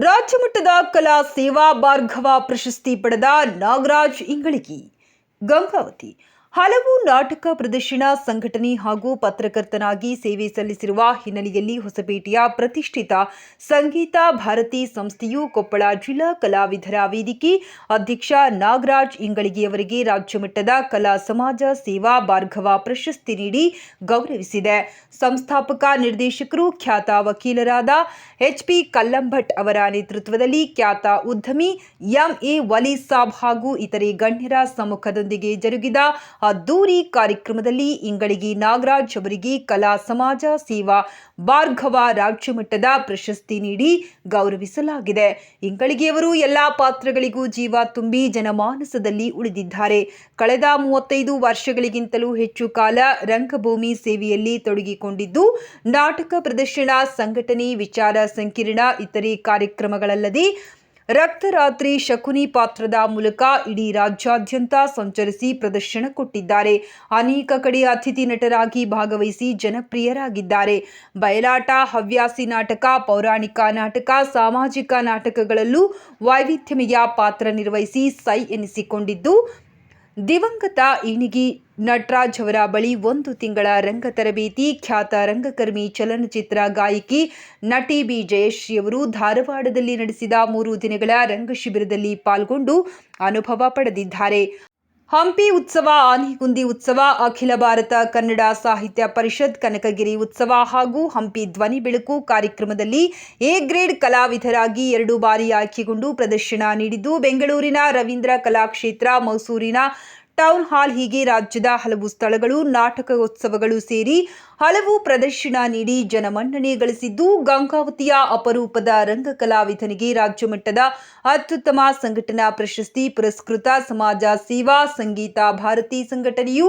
ರಾಜ್ಯಮಟ್ಟದ ಕಲಾ ಸೇವಾ ಭಾರ್ಗವ ಪ್ರಶಸ್ತಿ ಪಡೆದ ನಾಗರಾಜ್ ಇಂಗಳಿಗಿ. ಗಂಗಾವತಿ ಹಲವು ನಾಟಕ ಪ್ರದರ್ಶನ, ಸಂಘಟನೆ ಹಾಗೂ ಪತ್ರಕರ್ತನಾಗಿ ಸೇವೆ ಸಲ್ಲಿಸಿರುವ ಹಿನ್ನೆಲೆಯಲ್ಲಿ ಹೊಸಪೇಟೆಯ ಪ್ರತಿಷ್ಠಿತ ಸಂಗೀತ ಭಾರತಿ ಸಂಸ್ಥೆಯು ಕೊಪ್ಪಳ ಜಿಲ್ಲಾ ಕಲಾವಿದರ ವೇದಿಕೆ ಅಧ್ಯಕ್ಷ ನಾಗರಾಜ್ ಇಂಗಳಿಗೆಯವರಿಗೆ ರಾಜ್ಯ ಮಟ್ಟದ ಕಲಾ ಸಮಾಜ ಸೇವಾ ಭಾರ್ಗವ ಪ್ರಶಸ್ತಿ ನೀಡಿ ಗೌರವಿಸಿದೆ. ಸಂಸ್ಥಾಪಕ ನಿರ್ದೇಶಕರು ಖ್ಯಾತ ವಕೀಲರಾದ ಎಚ್ಪಿ ಕಲ್ಲಂಭಟ್ ಅವರ ನೇತೃತ್ವದಲ್ಲಿ ಖ್ಯಾತ ಉದ್ಯಮಿ ಎಂಎ ವಲಿ ಸಾಬ್ ಹಾಗೂ ಇತರೆ ಗಣ್ಯರ ಸಮ್ಮುಖದೊಂದಿಗೆ ಜರುಗಿದ ಅದ್ದೂರಿ ಕಾರ್ಯಕ್ರಮದಲ್ಲಿ ಇಂಗಳಗಿ ನಾಗರಾಜ್ ಅವರಿಗೆ ಕಲಾ ಸಮಾಜ ಸೇವಾ ಭಾರ್ಗವ ರಾಜ್ಯ ಮಟ್ಟದ ಪ್ರಶಸ್ತಿ ನೀಡಿ ಗೌರವಿಸಲಾಗಿದೆ. ಇಂಗಳಿಗೆಯವರು ಎಲ್ಲಾ ಪಾತ್ರಗಳಿಗೂ ಜೀವ ತುಂಬಿ ಜನಮಾನಸದಲ್ಲಿ ಉಳಿದಿದ್ದಾರೆ. ಕಳೆದ ಮೂವತ್ತೈದು ವರ್ಷಗಳಿಗಿಂತಲೂ ಹೆಚ್ಚು ಕಾಲ ರಂಗಭೂಮಿ ಸೇವೆಯಲ್ಲಿ ತೊಡಗಿಕೊಂಡಿದ್ದು, ನಾಟಕ ಪ್ರದರ್ಶನ, ಸಂಘಟನೆ, ವಿಚಾರ ಸಂಕಿರಣ, ಇತರೆ ಕಾರ್ಯಕ್ರಮಗಳಲ್ಲದೆ ರಕ್ತರಾತ್ರಿ ಶಕುನಿ ಪಾತ್ರದ ಮೂಲಕ ಇಡೀ ರಾಜ್ಯಾದ್ಯಂತ ಸಂಚರಿಸಿ ಪ್ರದರ್ಶನ ಕೊಟ್ಟಿದ್ದಾರೆ. ಅನೇಕ ಕಡೆ ಅತಿಥಿ ನಟರಾಗಿ ಭಾಗವಹಿಸಿ ಜನಪ್ರಿಯರಾಗಿದ್ದಾರೆ. ಬಯಲಾಟ, ಹವ್ಯಾಸಿ ನಾಟಕ, ಪೌರಾಣಿಕ ನಾಟಕ, ಸಾಮಾಜಿಕ ನಾಟಕಗಳಲ್ಲೂ ವೈವಿಧ್ಯಮಯ ಪಾತ್ರ ನಿರ್ವಹಿಸಿ ಸೈ ಎನಿಸಿಕೊಂಡಿದ್ದು ದಿವಂಗತ ಇಣಿಗಿ ನಟರಾಜ್ ಅವರ ಬಳಿ ಒಂದು ತಿಂಗಳ ರಂಗ ತರಬೇತಿ ಖ್ಯಾತ ರಂಗಕರ್ಮಿ ಚಲನಚಿತ್ರ ಗಾಯಕಿ ನಟಿ ಬಿ ಜಯಶ್ರೀಯವರು ಧಾರವಾಡದಲ್ಲಿ ನಡೆಸಿದ ಮೂರು ದಿನಗಳ ರಂಗ ಶಿಬಿರದಲ್ಲಿ ಪಾಲ್ಗೊಂಡು ಅನುಭವ ಪಡೆದಿದ್ದಾರೆ. ಹಂಪಿ ಉತ್ಸವ, ಆನೆಗುಂದಿ ಉತ್ಸವ, ಅಖಿಲ ಭಾರತ ಕನ್ನಡ ಸಾಹಿತ್ಯ ಪರಿಷತ್ ಕನಕಗಿರಿ ಉತ್ಸವ ಹಾಗೂ ಹಂಪಿ ಧ್ವನಿ ಬೆಳಕು ಕಾರ್ಯಕ್ರಮದಲ್ಲಿ ಎ ಗ್ರೇಡ್ ಕಲಾವಿದರಾಗಿ ಎರಡು ಬಾರಿ ಆಯ್ಕೆಗೊಂಡು ಪ್ರದರ್ಶನ ನೀಡಿದ್ದು, ಬೆಂಗಳೂರಿನ ರವೀಂದ್ರ ಕಲಾಕ್ಷೇತ್ರ, ಮೈಸೂರಿನ ಟೌನ್ ಹಾಲ್ ಹೀಗೆ ರಾಜ್ಯದ ಹಲವು ಸ್ಥಳಗಳು ನಾಟಕೋತ್ಸವಗಳು ಸೇರಿ ಹಲವು ಪ್ರದರ್ಶನ ನೀಡಿ ಜನಮನ್ನಣೆ ಗಳಿಸಿದ್ದು ಗಂಗಾವತಿಯ ಅಪರೂಪದ ರಂಗ ಕಲಾವಿದನಿಗೆ ರಾಜ್ಯ ಮಟ್ಟದ ಅತ್ಯುತ್ತಮ ಸಂಘಟನಾ ಪ್ರಶಸ್ತಿ ಪುರಸ್ಕೃತ ಸಮಾಜ ಸೇವಾ ಸಂಗೀತ ಭಾರತಿ ಸಂಘಟನೆಯು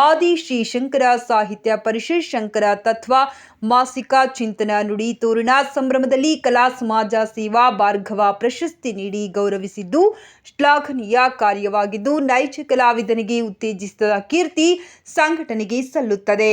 ಆದಿ ಶ್ರೀ ಶಂಕರ ಸಾಹಿತ್ಯ ಪರಿಷತ್ ಶಂಕರ ತತ್ವ ಮಾಸಿಕ ಚಿಂತನ ನುಡಿ ತೋರಣ ಸಂಭ್ರಮದಲ್ಲಿ ಕಲಾ ಸಮಾಜ ಸೇವಾ ಭಾರ್ಗವ ಪ್ರಶಸ್ತಿ ನೀಡಿ ಗೌರವಿಸಿದ್ದು ಶ್ಲಾಘನೀಯ ಕಾರ್ಯವಾಗಿದ್ದು ನೈಜ ಕಲಾವಿದನಿಗೆ ಉತ್ತೇಜಿಸಿದ ಕೀರ್ತಿ ಸಂಘಟನೆಗೆ ಸಲ್ಲುತ್ತದೆ.